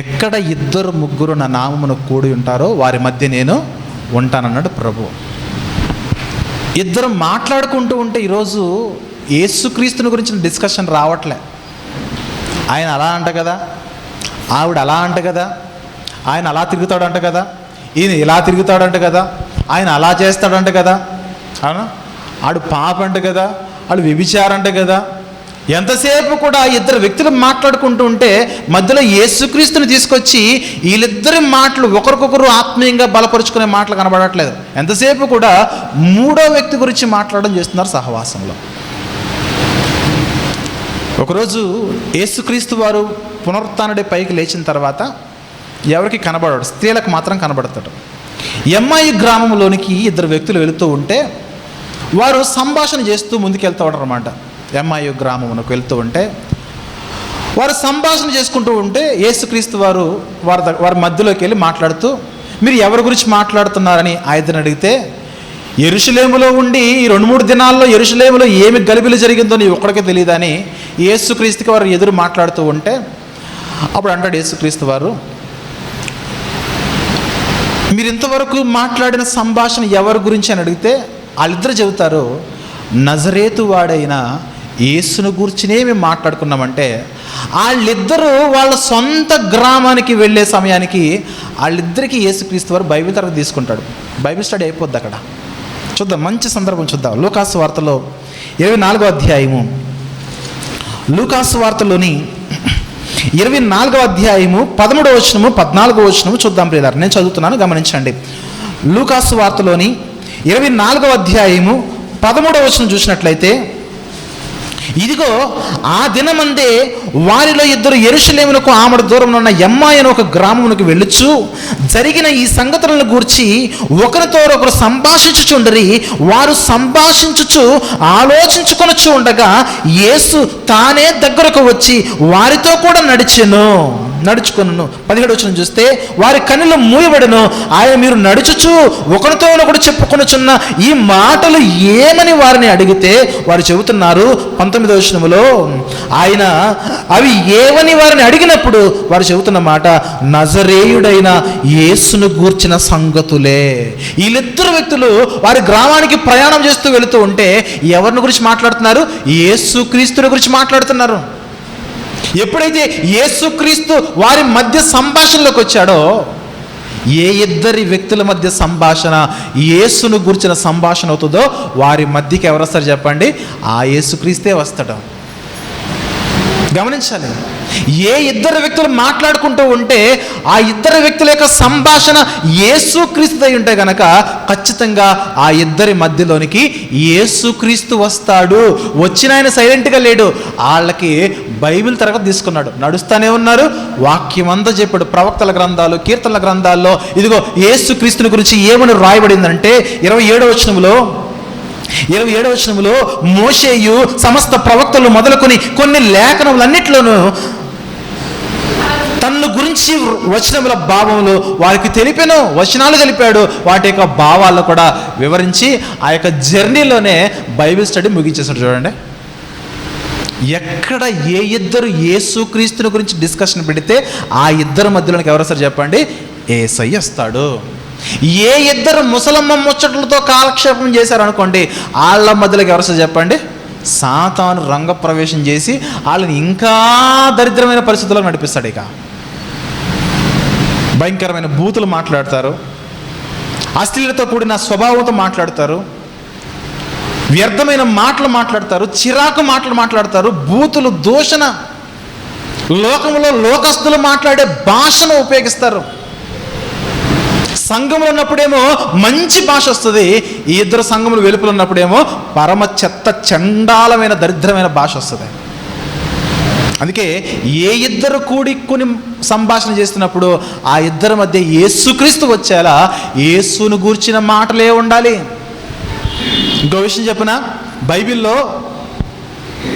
ఎక్కడ ఇద్దరు ముగ్గురు నా నామమును కూడి ఉంటారో వారి మధ్య నేను ఉంటానన్నాడు ప్రభు. ఇద్దరు మాట్లాడుకుంటూ ఉంటే ఈరోజు యేసుక్రీస్తుని గురించిన డిస్కషన్ రావట్లే. ఆయన అలా అంట కదా ఆవిడ అలా అంట కదా ఆయన అలా తిరుగుతాడంట కదా ఈయన ఇలా తిరుగుతాడంట కదా ఆయన అలా చేస్తాడంట కదా అవునా? ఆడు పాప అంట కదా ఆడు వ్యభిచారంట కదా ఎంతసేపు కూడా ఇద్దరు వ్యక్తులు మాట్లాడుకుంటూ ఉంటే మధ్యలో యేసుక్రీస్తుని తీసుకొచ్చి వీళ్ళిద్దరి మాటలు ఒకరికొకరు ఆత్మీయంగా బలపరుచుకునే మాటలు కనబడట్లేదు. ఎంతసేపు కూడా మూడో వ్యక్తి గురించి మాట్లాడడం చేస్తున్నారు సహవాసంలో. ఒకరోజు యేసుక్రీస్తు వారు పునరుత్నుడి పైకి లేచిన తర్వాత ఎవరికి కనబడాడు? స్త్రీలకు మాత్రం కనబడతాడు. ఎంఐ గ్రామంలోనికి ఇద్దరు వ్యక్తులు వెళుతూ ఉంటే వారు సంభాషణ చేస్తూ ముందుకెళ్తూ ఉంటారు అనమాట ఎంఐ గ్రామమునకు వెళ్తూ ఉంటే వారు సంభాషణ చేసుకుంటూ ఉంటే యేసుక్రీస్తు వారు వారి వారి మధ్యలోకి వెళ్ళి మాట్లాడుతూ మీరు ఎవరి గురించి మాట్లాడుతున్నారని ఆయనని అడిగితే ఎరుషులేములో ఉండి ఈ రెండు మూడు దినాల్లో ఎరుషులేములో ఏమి గలిబిలు జరిగిందో నీ ఒక్కడికే తెలియదని యేసుక్రీస్తుకి వారు ఎదురు మాట్లాడుతూ ఉంటే అప్పుడు అంటాడు యేసుక్రీస్తు వారు మీరు ఇంతవరకు మాట్లాడిన సంభాషణ ఎవరి గురించి అని అడిగితే వాళ్ళిద్దరు చెబుతారు నజరేతు వాడైన యేసును గురించినే మేము మాట్లాడుకున్నామంటే వాళ్ళిద్దరూ వాళ్ళ సొంత గ్రామానికి వెళ్ళే సమయానికి వాళ్ళిద్దరికీ యేసుక్రీస్తు వారు బైబిల్ తరగతి తీసుకుంటాడు. బైబిల్ స్టడీ అయిపోద్ది అక్కడ. చూద్దాం మంచి సందర్భం చూద్దాం. లూకాసు వార్తలో ఇరవై నాలుగో అధ్యాయము. లూకాసు వార్తలోని ఇరవై నాలుగో అధ్యాయము పదమూడో వచనము పద్నాలుగో వచనము చూద్దాం ప్రియులారు. నేను చదువుతున్నాను గమనించండి. లూకాసు వార్తలోని ఇరవై నాలుగో అధ్యాయము పదమూడవ వచనం చూసినట్లయితే ఇదిగో ఆ దినమందే వారిలో ఇద్దరు ఎరుషలేమునకు ఆమడ దూరంలో ఉన్న ఎమ్మాయి అని ఒక గ్రామమునకు వెళ్ళుచు జరిగిన ఈ సంగతులను గూర్చి ఒకరితో ఒకరు సంభాషించుచుండరి వారు సంభాషించుచు ఆలోచించుకొనొచ్చు ఉండగా యేసు తానే దగ్గరకు వచ్చి వారితో కూడా నడిచెను. నడుచుకొను పదిహేడు వచ్చిన చూస్తే వారి కన్నులు మూయబడను. ఆయన మీరు నడుచుచు ఒకరితో ఒకడు చెప్పుకొనుచున్న ఈ మాటలు ఏమని వారిని అడిగితే వారు చెబుతున్నారు. పంతొమ్మిదో వచనములో ఆయన అవి ఏమని వారిని అడిగినప్పుడు వారు చెబుతున్న మాట నజరేయుడైన యేసును గూర్చిన సంగతులే. వీళ్ళిద్దరు వ్యక్తులు వారి గ్రామానికి ప్రయాణం చేస్తూ వెళుతూ ఉంటే ఎవరిని గురించి మాట్లాడుతున్నారు? యేసు క్రీస్తుని గురించి మాట్లాడుతున్నారు. ఎప్పుడైతే యేసుక్రీస్తు వారి మధ్య సంభాషణలోకి వచ్చాడో ఏ ఇద్దరి వ్యక్తుల మధ్య సంభాషణ యేసును గురించిన సంభాషణ అవుతుందో వారి మధ్యకి ఎవరు వస్తారు చెప్పండి? ఆ యేసుక్రీస్తే వస్తాడు. గమనించాలి. ఏ ఇద్దరు వ్యక్తులు మాట్లాడుకుంటూ ఉంటే ఆ ఇద్దరు వ్యక్తుల యొక్క సంభాషణ యేసుక్రీస్తు అయి ఉంటే గనక ఖచ్చితంగా ఆ ఇద్దరి మధ్యలోనికి యేసుక్రీస్తు వస్తాడు. వచ్చిన ఆయన సైలెంట్గా లేడు. వాళ్ళకి బైబిల్ తరగతి తీసుకున్నాడు. నడుస్తూనే ఉన్నారు. వాక్యం అంతా చెప్పాడు. ప్రవక్తల గ్రంథాలు కీర్తనల గ్రంథాల్లో ఇదిగో యేసుక్రీస్తుని గురించి ఏమని రాయబడిందంటే ఇరవై ఏడవ వచనంలో ఇరవై ఏడవ వచనంలో మోషేయు సమస్త ప్రవక్తలు మొదలుకొని కొన్ని లేఖనములన్నిట్లోనూ తన్ను గురించి వచనముల భావములు వారికి తెలిపాను. వచనాలు తెలిపాడు. వాటి యొక్క భావాలను కూడా వివరించి ఆ యొక్క జర్నీలోనే బైబిల్ స్టడీ ముగించేశాడు. చూడండి. ఎక్కడ ఏ ఇద్దరు యేసుక్రీస్తుని గురించి డిస్కషన్ పెడితే ఆ ఇద్దరు మధ్యలోనికి ఎవరు సార్ చెప్పండి? ఏసై వస్తాడు. ఏ ఇద్దరు ముసలమ్మ ముచ్చట్లతో కాలక్షేపం చేశారనుకోండి వాళ్ళ మధ్యలోకి ఎవరు సార్ చెప్పండి? సాతాను రంగప్రవేశం చేసి వాళ్ళని ఇంకా దరిద్రమైన పరిస్థితుల్లో నడిపిస్తాడు ఇక. భయంకరమైన బూతులు మాట్లాడతారు. అశ్లీలతో కూడిన స్వభావంతో మాట్లాడతారు. వ్యర్థమైన మాటలు మాట్లాడతారు చిరాకు మాటలు మాట్లాడతారు బూతులు దూషణ. లోకంలో లోకస్తులు మాట్లాడే భాషను ఉపయోగిస్తారు. సంఘంలో ఉన్నప్పుడేమో మంచి భాష వస్తుంది ఈ ఇద్దరు సంఘములు వెలుపులు ఉన్నప్పుడేమో పరమ చెత్త చండాలమైన దరిద్రమైన భాష వస్తుంది. అందుకే ఏ ఇద్దరు కూడిక్కుని సంభాషణ చేస్తున్నప్పుడు ఆ ఇద్దరి మధ్య ఏసుక్రీస్తు వచ్చేలా ఏసును గూర్చిన మాటలే ఉండాలి. ఇంకో విషయం చెప్పిన? బైబిల్లో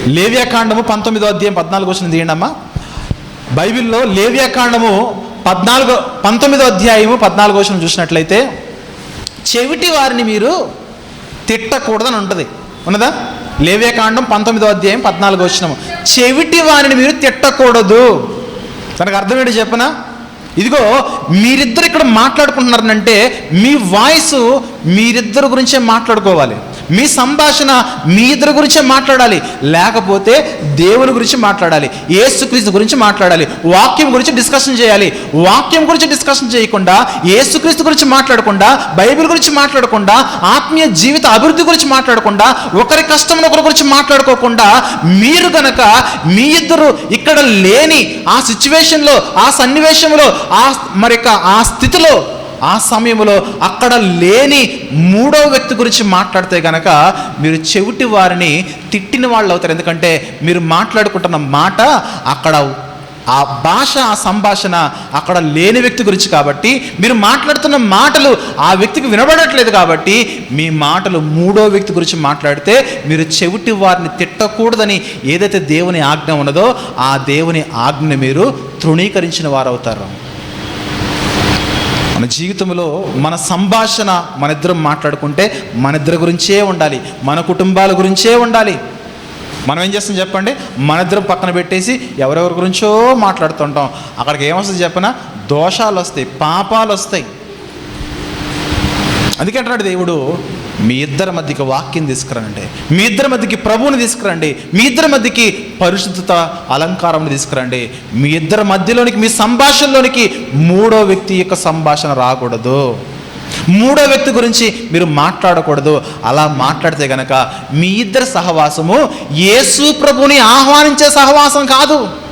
లేవ్యాకాండము పంతొమ్మిదో అధ్యాయం పద్నాలుగు వచ్చిన తీయండమ్మా బైబిల్లో లేవ్యాకాండము పద్నాలుగో పంతొమ్మిదో అధ్యాయము పద్నాలుగో వచ్చిన చూసినట్లయితే చెవిటి వారిని మీరు తిట్టకూడదని ఉంటుంది. ఉన్నదా? లేవ్యాకాండం పంతొమ్మిదో అధ్యాయం పద్నాలుగు వచ్చినము చెవిటి వారిని మీరు తిట్టకూడదు. తనకు అర్థం ఏంటి చెప్పనా? ఇదిగో మీరిద్దరు ఇక్కడ మాట్లాడుకుంటున్నారంటే మీ వాయిస్ మీరిద్దరు గురించే మాట్లాడుకోవాలి. మీ సంభాషణ మీ ఇద్దరు గురించే మాట్లాడాలి. లేకపోతే దేవుని గురించి మాట్లాడాలి. ఏసుక్రీస్తు గురించి మాట్లాడాలి. వాక్యం గురించి డిస్కషన్ చేయాలి. వాక్యం గురించి డిస్కషన్ చేయకుండా ఏసుక్రీస్తు గురించి మాట్లాడకుండా బైబిల్ గురించి మాట్లాడకుండా ఆత్మీయ జీవిత అభివృద్ధి గురించి మాట్లాడకుండా ఒకరి కష్టం ఒకరి గురించి మాట్లాడుకోకుండా మీరు గనక మీ ఇద్దరు ఇక్కడ లేని ఆ సిచ్యువేషన్లో ఆ సన్నివేశంలో ఆ మరి ఆ స్థితిలో ఆ సమయంలో అక్కడ లేని మూడో వ్యక్తి గురించి మాట్లాడితే కనుక మీరు చెవిటి వారిని తిట్టిన వాళ్ళు అవుతారు. ఎందుకంటే మీరు మాట్లాడుకుంటున్న మాట అక్కడ ఆ భాష ఆ సంభాషణ అక్కడ లేని వ్యక్తి గురించి కాబట్టి మీరు మాట్లాడుతున్న మాటలు ఆ వ్యక్తికి వినబడట్లేదు కాబట్టి మీ మాటలు మూడో వ్యక్తి గురించి మాట్లాడితే మీరు చెవిటి వారిని తిట్టకూడదని ఏదైతే దేవుని ఆజ్ఞ ఉన్నదో ఆ దేవుని ఆజ్ఞని మీరు తృణీకరించిన వారు అవుతారు మన జీవితంలో మన సంభాషణ మన ఇద్దరం మాట్లాడుకుంటే మన ఇద్దరి గురించే ఉండాలి. మన కుటుంబాల గురించే ఉండాలి. మనం ఏం చేస్తాం చెప్పండి? మన ఇద్దరం పక్కన పెట్టేసి ఎవరెవరి గురించో మాట్లాడుతుంటాం. అక్కడికి ఏమొస్తుంది చెప్పినా? దోషాలు వస్తాయి పాపాలు వస్తాయి అందుకే అంటాడు దేవుడు మీ ఇద్దరి మధ్యకి వాక్యం తీసుకురండి. మీ ఇద్దరి మధ్యకి ప్రభువుని తీసుకురండి. మీ ఇద్దరి మధ్యకి పరిశుద్ధత అలంకారం తీసుకురండి. మీ ఇద్దరి మధ్యలోనికి మీ సంభాషణలోనికి మూడో వ్యక్తి యొక్క సంభాషణ రాకూడదు. మూడో వ్యక్తి గురించి మీరు మాట్లాడకూడదు. అలా మాట్లాడితే గనక మీ ఇద్దరి సహవాసము యేసు ప్రభుని ఆహ్వానించే సహవాసం కాదు.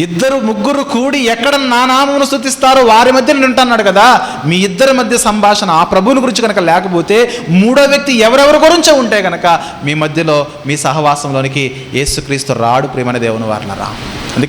ఇద్దరు ముగ్గురు కూడి ఎక్కడ నా నామమును స్థుతిస్తారో వారి మధ్య నేను కదా మీ ఇద్దరి మధ్య సంభాషణ ఆ ప్రభువుని గురించి కనుక లేకపోతే మూడో వ్యక్తి ఎవరెవరి గురించే ఉంటే కనుక మీ మధ్యలో మీ సహవాసంలోనికి యేసుక్రీస్తు రాడు ప్రేమన దేవుని వారినరా